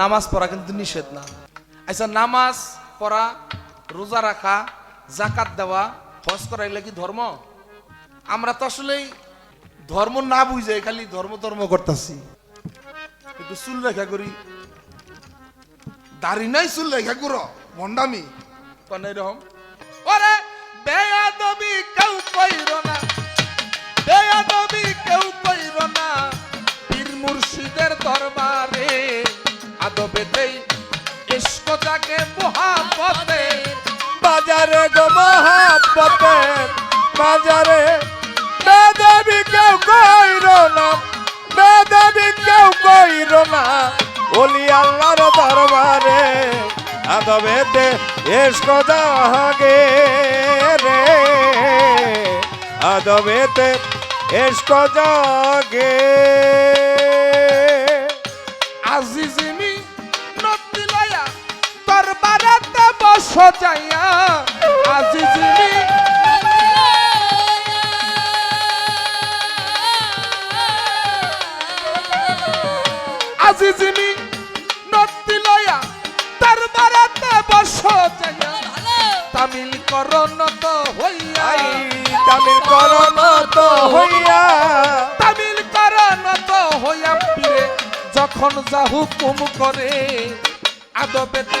নামাজ পড়া কিন্তু নিষেধ না। আচ্ছা নামাজ পড়া, রোজা রাখা জাকাত দেওয়া, হজ করা, এগুলো কি ধর্ম? আমরা তো আসলেই ধর্ম না বুঝে, খালি ধর্ম ধর্ম করতেছি। কিন্তু চুল রেখা করি। দাড়ি নাই চুল রেখা করো মন্ডামি। কেন এরকম? আদবেতেই ইস্ক জাগে মোহাব্বতে বাজারে গো মহাপতের বাজারে। বেদবি কেউ কইর না বেদবি কেউ কইর না। ওলি আল্লাহর দরবারে আদবেতে এসক জাগে রে। আদবেতে এসক জাগে। আজিজিমি যাইয়া আজিজিমি আজিজিমি নদী লয়া দরবারেতে বস যাইয়া তামিল করণ তো হইয়া। তামিল করম তো হইয়া। তামিল করণ তো হইয়া পীরে যখন যা হুকুম করে আদবেতে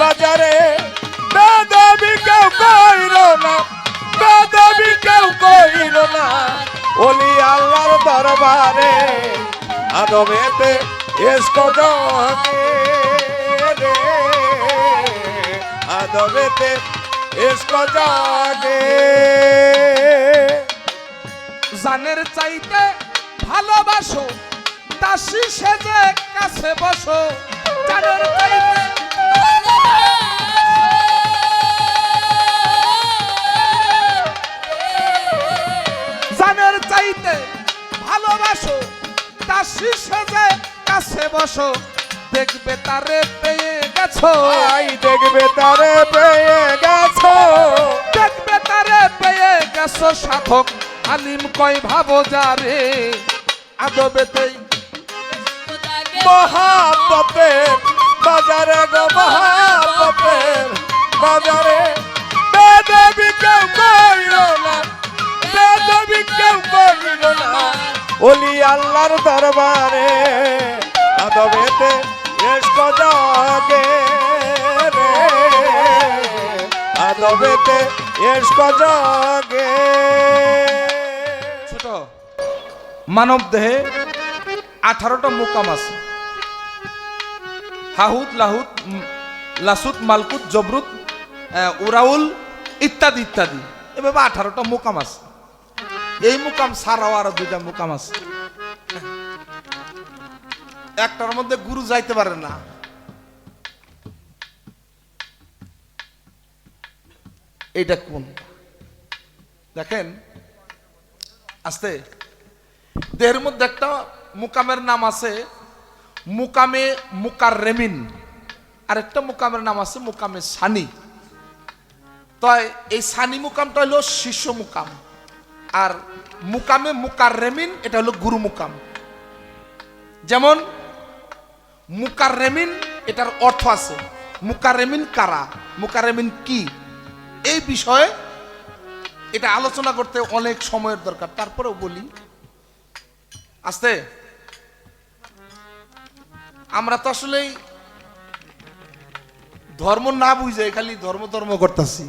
বাজারে বেদবি কেউ কইল না বেদবি কেউ কইল না। ওলি আল্লাহর দরবারে আদমেতে এসক জগে রে। আদমেতে এসক জাগে জানের চাইতে ভালোবাসো দাসী সেজে কাছে বসো। জানের চাইতে ভালোবাসো দাসী সেজে কাছে বসো দেখবে তারে পেয়ে গেছো। দেখবে তারে পেয়ে গেছো। দেখবে তারে পেয়ে গেছো সাধক আলিম কয় ভাবো যারে। আদবেতেই মহাপতের বাজারে গো মহাপতের বাজারে। বেদবি কেউ কইল না, বেদবি কেউ কইল না। ওলি আল্লাহর দরবারে আদবেতে এসক জাগে রে। আদবেতে এসক জাগে। ছোট মানব দেহে আঠারোটা মোকাম আছে। হাহুদ লাহুদ লাসুদ মালকুত, জবরুত উরাউল ইত্যাদি ইত্যাদি। এভাবে আঠারোটা মোকাম আছে। এই মোকাম ছাড়াও আরও দুইটা মোকাম আছে। একটার মধ্যে গুরু যাইতে পারে না। এটা কোন? দেখেন, আস্তে। দেহের মধ্যে একটা মুকামের নাম আছে মুকামে মুকার রেমিন আর একটা মুকামের নাম আছে মুকামে সানি তাই এই সানি মুকামটা হলো শিষ্য মুকাম আর মুকামে মুকার রেমিন এটা হলো গুরু মুকাম যেমন মুকার রেমিন এটার অর্থ আছে মুকার রেমিন কারা মুকার রেমিন কি এই বিষয়ে এটা আলোচনা করতে অনেক সময়ের দরকার তারপরেও বলি আস্তে আমরা তো আসলেই ধর্ম না বুঝে খালি ধর্ম ধর্ম করতেছি।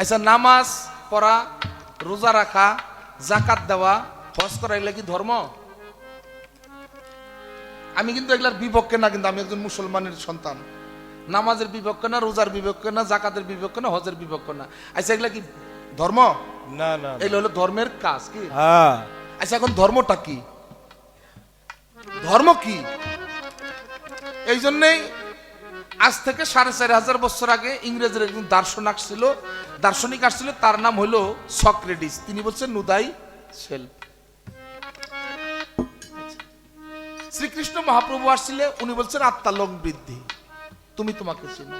আচ্ছা নামাজ পড়া রোজা রাখা জাকাত দেওয়া হজ করা এগুলা কি ধর্ম? আমি কিন্তু এগুলার বিপক্ষে না কিন্তু আমি একজন মুসলমানের সন্তান। নামাজের বিপক্ষে না রোজার বিপক্ষে না জাকাতের বিপক্ষে না হজের বিপক্ষে না। আচ্ছা এগুলা কি ধর্ম? না না। এগুলো হলো ধর্মের কাজ কি? হ্যাঁ। আচ্ছা এখন ধর্মটা কি? ধর্ম কি? এই জন্যেই আজ থেকে সাড়ে চার হাজার বছর আগে ইংরেজের একজন দার্শনিক ছিল দার্শনিক আসছিল, তার নাম হলো সক্রেটিস। তিনি বলছেন, নুদাই সেল। শ্রীকৃষ্ণ মহাপ্রভু আসছিলে উনি বলছেন আত্মালোক বৃদ্ধি। তুমি তোমাকে চিনো।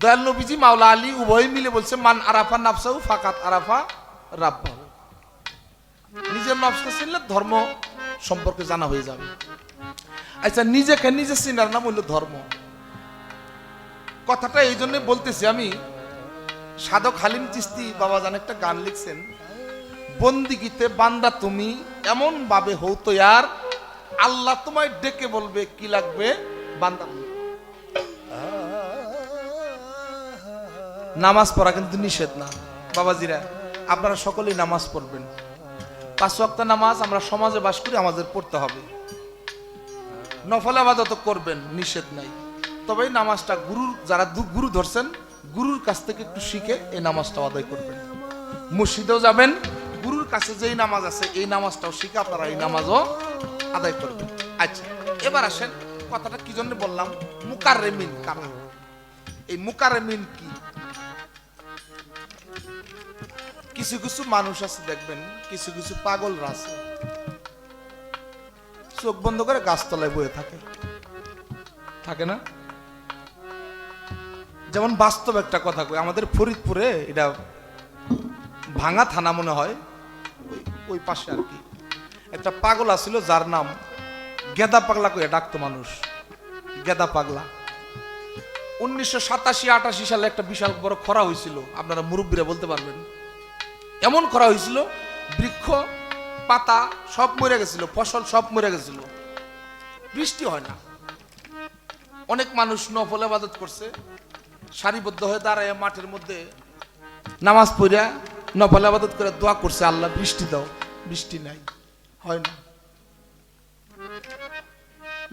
দয়াল নবীজি মাওলা আলী উভয় মিলে বলছে, মান আরাফা নাফসাউ ফাকাত আরাফা রাব্বাহু। নিজের নফসকে চিনলে ধর্ম সম্পর্কে জানা হয়ে যাবে। আচ্ছা নিজেকে নিজে চিনার নাম হইল ধর্ম। কথাটা এই জন্য বলতেছি আমি, সাধক হালিম চিস্তি বাবা জান একটা গান লিখছেন বন্দিগিতে বান্দা তুমি এমন ভাবে হও তো আর, আল্লাহ তোমায় ডেকে বলবে কি লাগবে, বান্দা নামাজ পড়া কিন্তু নিষেধ না। বাবাজিরা, আপনারা সকলেই নামাজ পড়বেন। পাঁচ ওয়াক্ত নামাজ আমরা সমাজে বাস করি আমাদের পড়তে হবে। নফল আবাদত করবেন, নিষেধ নাই। তবে এই নামাজটা গুরুর, যারা গুরু ধরছেন, গুরুর কাছ থেকে একটু শিখে এই নামাজটা আদায় করবেন। মসজিদেও যাবেন, গুরুর কাছে যেই নামাজ আছে, এই নামাজটাও শিখে আপনারা এই নামাজও আদায় করবেন। আচ্ছা এবার আসেন, কথাটা কি জন্য বললাম? মুকাররেমিন কারা? এই মুকাররেমিন কি? কিছু কিছু মানুষ আছে, দেখবেন, কিছু কিছু পাগল আছে। চোখ বন্ধ করে গাছতলায় বয়ে থাকে। থাকে না? যেমন বাস্তব একটা কথা কই, আমাদের ফরিদপুরে এটা ভাঙা থানা মনে হয়, ওই পাশে আর কি। একটা পাগল আছিল যার নাম গেদা পাগলা কয়ে ডাকতো মানুষ, গেদা পাগলা। উনিশশো সাতাশি আটাশি সালে একটা বিশাল বড় খরা হয়েছিল আপনারা মুরব্বীরা বলতে পারবেন। এমন করা হয়েছিল বৃক্ষ পাতা সব মরে গেছিল ফসল সব মরে গেছিল। বৃষ্টি হয় না। অনেক মানুষ নফল আবাদত করছে সারিবদ্ধ হয়ে দাঁড়ায় মাঠের মধ্যে নামাজ পড়িয়া নফল আবাদত করে দোয়া করছে আল্লাহ বৃষ্টি দাও বৃষ্টি নাই হয় না।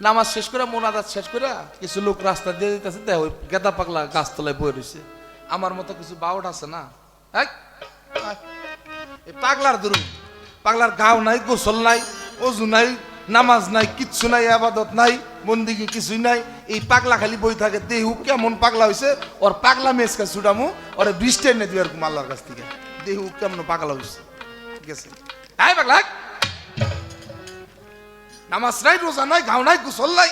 নামাজ শেষ করে মোনাজাত শেষ করে কিছু লোক রাস্তা দিয়ে দিতেছে দেখ ওই গেদা পাগলা গাছতলায় বয়ে রয়েছে। আমার মতো কিছু বাউট আছে না? এই, আয়। এই পাগলার ধরুন পাগলার গাও নাই, গোসল নাই, অজু নাই, নামাজ নাই, কিচ্ছু নাই, আবাদত নাই বন্দিগি কিছুই নাই। এই পাগলা খালি বই থাকে দেহু কেমন পাগলা হয়েছে ওর পাগলা মেসকা ছুটামু, ওরে বৃষ্টি এনে দিবে এরকম আল্লাহর কাছ থেকে। দেহু কেমন পাগলা হয়েছে ঠিক আছে। আয় পাগলা, নামাজ নাই, রোজা নাই, গাও নাই, গোসল নাই।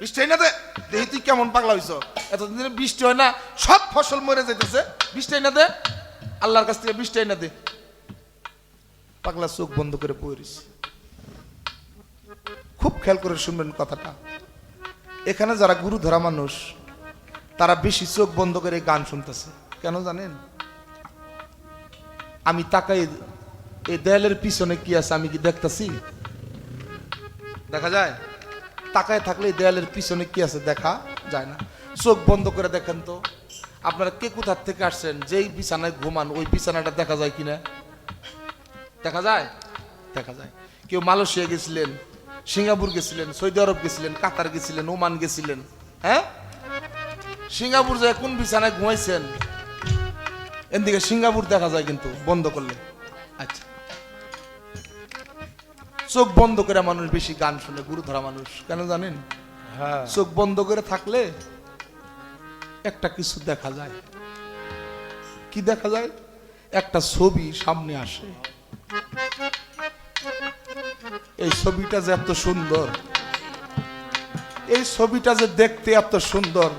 বৃষ্টি হয় না দে দেখি তুই কেমন পাগলা হইছ? এতদিন বৃষ্টি হয় না, সব ফসল মরে যাইতেছে। বৃষ্টি হয় না আল্লাহর কাছ থেকে বৃষ্টি না দে। পাগলা চোখ বন্ধ করে পড়িস খুব খেয়াল করে শুনবেন কথাটা। এখানে যারা গুরু ধরা মানুষ, তারা বেশি চোখ বন্ধ করে গান শুনতেছে। কেন জানেন? আমি তাকাই, এই দেয়ালের পিছনে কি আছে আমি কি দেখতাছি? দেখা যায়? তাকায় থাকলে দেয়ালের পিছনে কি আছে দেখা যায় না। চোখ বন্ধ করে দেখেন তো। আপনারা কে কোথার থেকে আসছেন? যেই বিছানায় ঘুমান ওই বিছানাটা দেখা যায় কিনা? দেখা যায়? দেখা যায়। কেউ মালয়েশিয়া গেছিলেন সিঙ্গাপুর গেছিলেন সৌদি আরব গেছিলেন কাতার গেছিলেন ওমান গেছিলেন হ্যাঁ? সিঙ্গাপুর যায় কোন বিছানায় ঘুমাইছেন? এদিকে সিঙ্গাপুর দেখা যায় কিন্তু বন্ধ করলে। আচ্ছা। চোখ বন্ধ করে মানুষ বেশি গান শুনে গুরু ধরা মানুষ কেন জানেন? হ্যাঁ। চোখ বন্ধ করে থাকলে একটা কিছু দেখা যায়। কি দেখা যায়? একটা ছবি সামনে আসে। এই ছবিটা যে এত সুন্দর। এই ছবিটা যে দেখতে এত সুন্দর।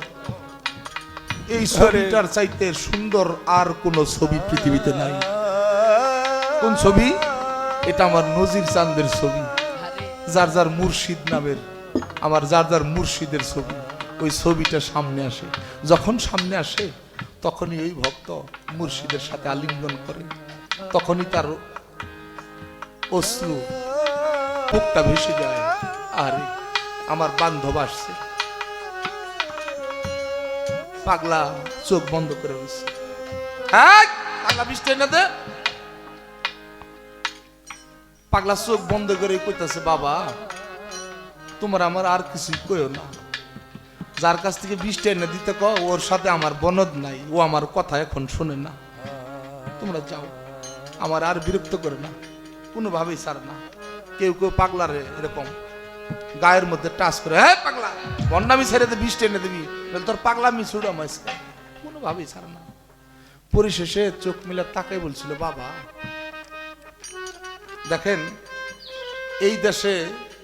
এই ছবিটার চাইতে সুন্দর আর কোন ছবি পৃথিবীতে নাই। কোন ছবি? এটা আমার নজির চান্দের ছবি। যার যার মুর্শিদ নামের, আমার যার যার মুর্শিদের ছবি। ওই ছবিটা সামনে আসে। যখন সামনে আসে, তখনই ওই ভক্ত মুর্শিদের সাথে আলিঙ্গন করে। তখনই তার অশ্রু বুকটা ভেসে যায়। আরে, আমার বান্ধব আসছে। পাগলা চোখ বন্ধ করে রয়েছে। পাগলা বৃষ্টি না দে পাগলা চোখ বন্ধ করে কইতাছে, বাবা, তোমার আমার আর কিছুই কইও না। যার কাছ থেকে বৃষ্টি এনে দিতে ক ওর সাথে আমার বনদ নাই, ও আমার কথা এখন শোনে না। তোমরা যাও, আমার আর বিরক্ত করে না, কোনোভাবেই ছাড়ে না। কেউ কেউ পাগলারে এরকম, গায়ের মধ্যে টাচ করে হ্যাঁ পাগলা বন্ডামি ছেড়ে দে বৃষ্টি এনে দিবি তোর পাগলামি ছুড়ো মাইসকে কোনোভাবেই ছাড়ে না। পরিশেষে চোখ মিলে তাকাই বলছিল, বাবা, দেখেন, এই দেশে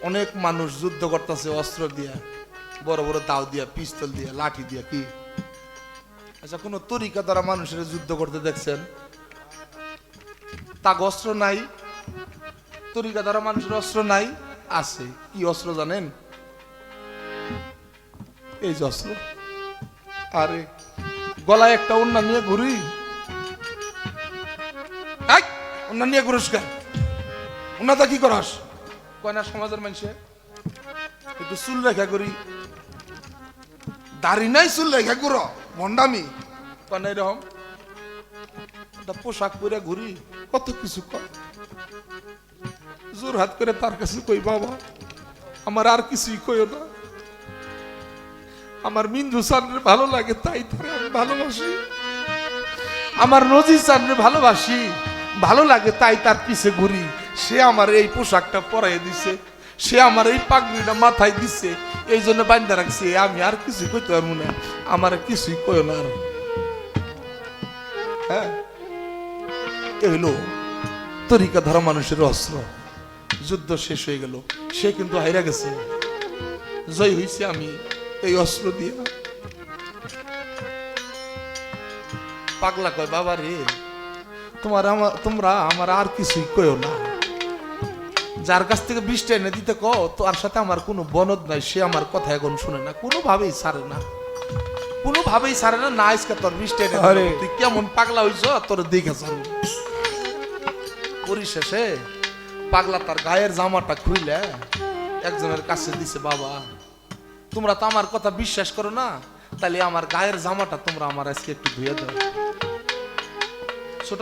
অনেক মানুষ যুদ্ধ করতেছে, অস্ত্র দিয়া। বড় বড় দাও দিয়া, পিস্তল দিয়া, লাঠি দিয়া, কি? আচ্ছা কোন তরিকা দ্বারা মানুষের যুদ্ধ করতে দেখছেন? তা অস্ত্র নাই। তরিকা দ্বারা মানুষের অস্ত্র নাই, আছে। কি অস্ত্র জানেন? এই যে অস্ত্র। আরে, গলায় একটা অন্য নিয়ে ঘুরি। অন্য নিয়ে ঘুরিস কেন? উন্নতা কি করস? কয় না, সমাজের মানুষে। একটু চুল রেখা করি। দাড়ি নাই চুল রেখা কর মন্ডামি কয় না এরকম পোশাক পরে ঘুরি কত কিছু কর জোর হাত করে তার কাছে কই বাবা আমার আর কিছুই কইও না। আমার মিন্দু সানরে ভালো লাগে, তাই তারে আমি ভালোবাসি। আমার নজি চানরে ভালোবাসি, ভালো লাগে তাই তার পিছে ঘুরি। সে আমার এই পোশাকটা পরাই দিছে। সে আমার এই পাগড়িটা মাথায় দিছে, এই জন্য বান্ধা রাখছে, আমি আর কিছু কইতে পারব না, আমার কিছুই কয় না আর। হ্যাঁ? তরিকা ধরা মানুষের অস্ত্র। যুদ্ধ শেষ হয়ে গেল, সে কিন্তু হাইরা গেছে। জয় হইছে আমি এই অস্ত্র দিয়ে। পাগলা কয়, বাবা রে, তোমার আমার তোমরা আমার আর কিছুই কয়ও না। যার কাছ থেকে বৃষ্টি এনে দিতে কো তার সাথে আমার কোনো বনদ নাই সে আমার কথা এখন শুনে না কোনোভাবেই ছাড়ে না। কোনোভাবেই ছাড়ে না না আজকে তোর বৃষ্টি এনে। তুই কেমন পাগলা হইছ তোর দেখে ছাড়ো পরিশেষে পাগলা তার গায়ের জামাটা খুইলে একজনের কাছে দিছে বাবা তোমরা তো আমার কথা বিশ্বাস করো না তাহলে আমার গায়ের জামাটা তোমরা আমার আজকে একটু ধুয়ে দাও। ছোট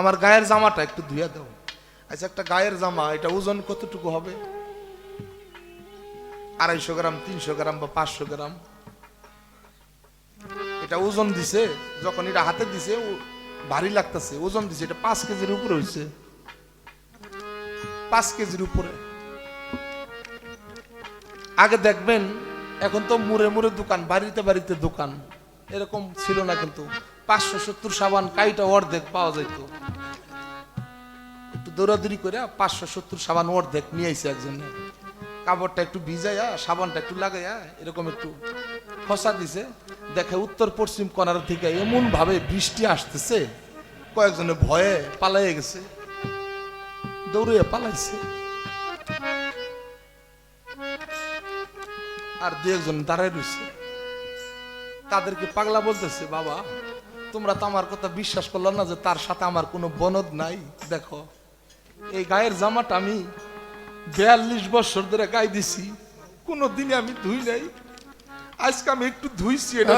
আমার গায়ের জামাটা একটু ধুয়ে দাও। আচ্ছা একটা গায়ের জামা, এটা ওজন কতটুকু হবে? আড়াইশো গ্রাম, তিনশো গ্রাম বা পাঁচশো গ্রাম? এটা ওজন দিছে, যখন এটা হাতে দিছে ভারী লাগতেছে, ওজন দিছে, এটা পাঁচ কেজির উপরে হয়েছে পাঁচ কেজির উপরে। আগে দেখবেন, এখন তো মুড়ে মুড়ে দোকান, বাড়িতে বাড়িতে দোকান। এরকম ছিল না কিন্তু, পাঁচশো সত্তর সাবান কাইটা অর্ধেক পাওয়া একটু দৌড়াদৌড়ি করে পাঁচশো সত্তর সাবান অর্ধেক নিয়ে আইছে একজনে। কাপড়টা একটু ভিজাইয়া সাবানটা একটু লাগাইয়া এরকম একটু খসা দিছে। দেখে উত্তর পশ্চিম কোনার থেকে এমন ভাবে বৃষ্টি আসতেছে, কয়েকজনে ভয়ে পালাইয়ে গেছে। দৌড়ে পালাইছে। আর দু একজন দাঁড়ায় রয়েছে তাদেরকে পাগলা বলতেছে, বাবা, তোমরা তো আমার কথা বিশ্বাস করল না যে তার সাথে আমার কোনো বনদ নাই। দেখো এই গায়ের জামাটা আমি বিয়াল্লিশ বছর ধরে গায়ে দিছি। কোনো দিনে আমি ধুই নাই। আজকে আমি একটু ধুইছি এটা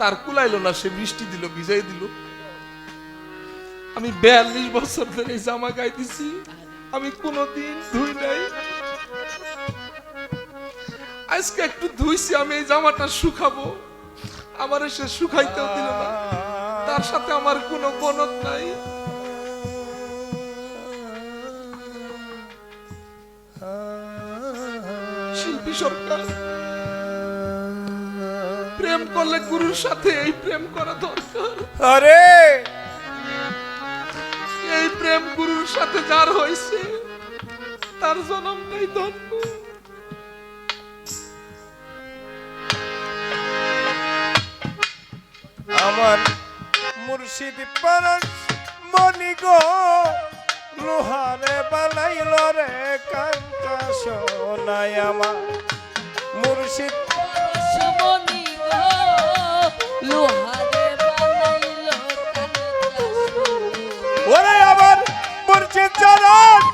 তার কুলাইলো না সে বৃষ্টি দিল ভিজাই দিল। আমি বিয়াল্লিশ বছর ধরে এই জামা গায়ে দিছি আমি কোনোদিন ধুই নাই। আজকে একটু ধুইছি আমি এই জামাটা শুকাবো। আমার সে শুকাইতেও দিল না। তার সাথে আমার কোনো বনদ নাই। সরকার প্রেম করলে গুরুর সাথে এই প্রেম করা দরকার। আরে! এই প্রেম গুরুর সাথে যার হয়েছে তার জন্ম নেই ধন্য। আমার মুর্শিদ পরশ মনি গো। লোহারে বানাইল রে কান্তা সোনায় আমার। মুর্শিদ। ওরে আমার মুর্শিদ চরণ।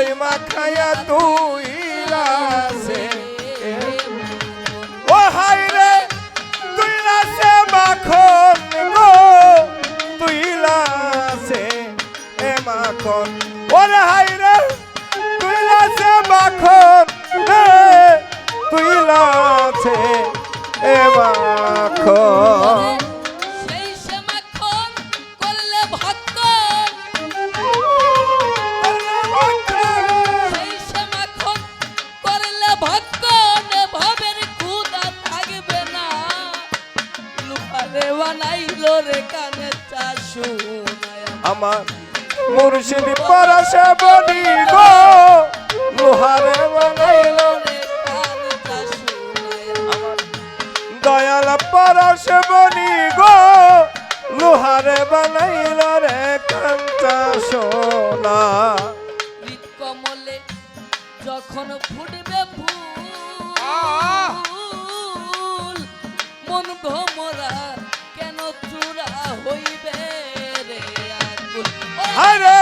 foi do রে কানে চাষু আমার মুর্শিদ পরশে বনি গো লোহারে বানাইল। দয়াল পরশ বনি গো লোহারে বানাইল রে কাঞ্চা সোনা। কমলে যখন ফুটবে ফুল মন ভোমরা হইবে রে আগুন। আরে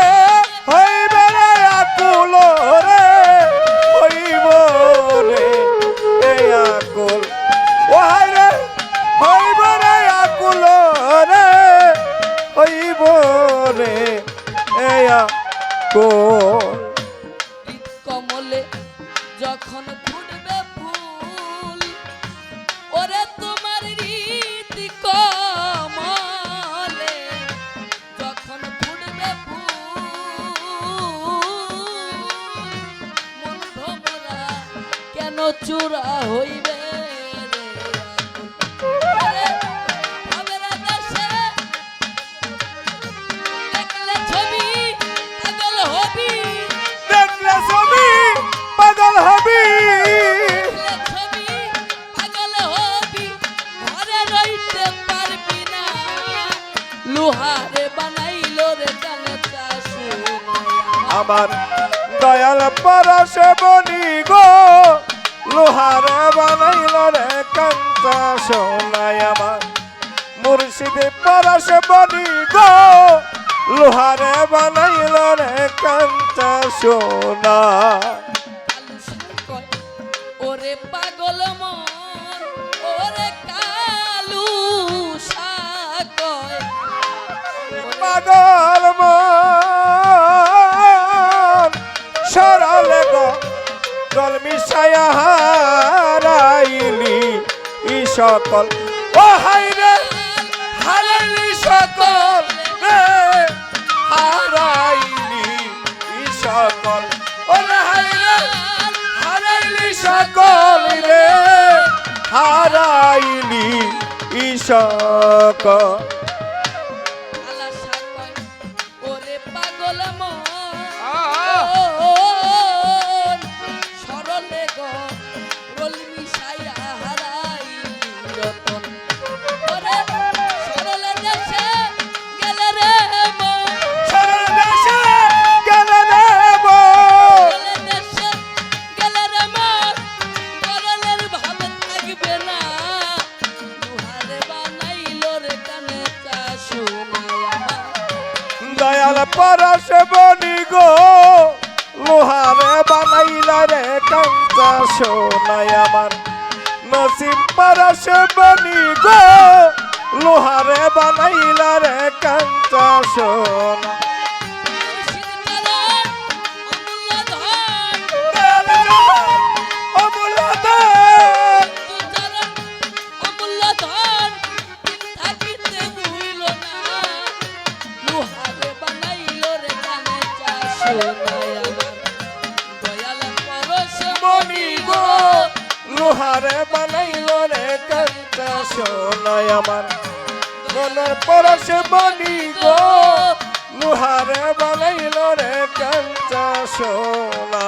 আমার দয়াল পরশে বনি গো। লোহারে বানাইল রে কান্ত সোনায় আমার। মুর্শিদে সে বনি গো। লোহারে বানাইল রে কান্ত সোনা। সকল। ও হাইরে হারাইনি সকল রে হারাইনি সকল। ও হাইরে হারাইনি সকল রে হারাইনি সকল। বানাইলা রে কাঞ্চা সোনা। লোহারে বানাইল রে কাঞ্চা সোনায় আমার। মনের পরশে বাণী গো। মুহারে বানাইল রে কাঞ্চা সোনা।